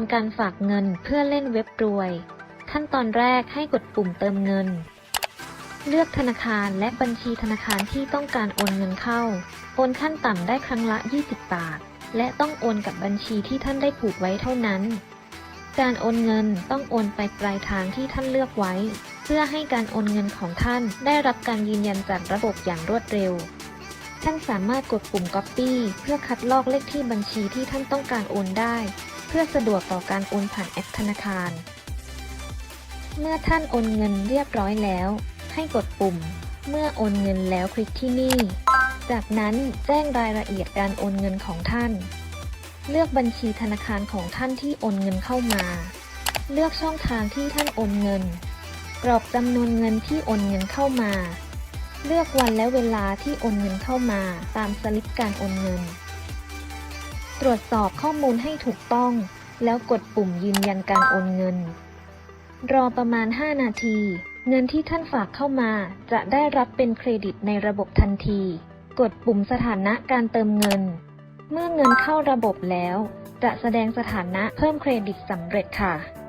อนการฝากเงินเพื่อเล่นเว็บรวย ขั้นตอนแรกให้กดปุ่มเติมเงิน เลือกธนาคารและบัญชีธนาคารที่ต้องการโอนเงินเข้า โอนขั้นต่ำได้ครั้งละ 20 บาท และต้องโอนกับบัญชีที่ท่านได้ผูกไว้เท่านั้น การโอนเงินต้องโอนไปปลายทางที่ท่านเลือกไว้ เพื่อให้การโอนเงินของท่านได้รับการยืนยันจากระบบอย่างรวดเร็วท่านสามารถกดปุ่ม Copy เพื่อคัดลอกเลขที่บัญชีที่ท่านต้องการโอนได้ เพื่อสะดวกต่อการโอนผ่านแอปธนาคาร เมื่อท่านโอนเงินเรียบร้อยแล้ว ให้กดปุ่ม เมื่อโอนเงินแล้วคลิกที่นี่ จากนั้นแจ้งรายละเอียดการโอนเงินของท่าน เลือกบัญชีธนาคารของท่านที่โอนเงินเข้ามา เลือกช่องทางที่ท่านโอนเงิน กรอกจำนวนเงินที่โอนเงินเข้ามา เลือกวันและเวลาที่โอนเงินเข้ามา ตามสลิปการโอนเงิน ตรวจสอบข้อมูลให้ถูกต้อง แล้วกดปุ่มยืนยันการโอนเงิน รอประมาณ 5 นาที เงินที่ท่านฝากเข้ามา จะได้รับเป็นเครดิตในระบบทันที กดปุ่มสถานะการเติมเงิน เมื่อเงินเข้าระบบแล้ว จะแสดงสถานะเพิ่มเครดิตสำเร็จค่ะ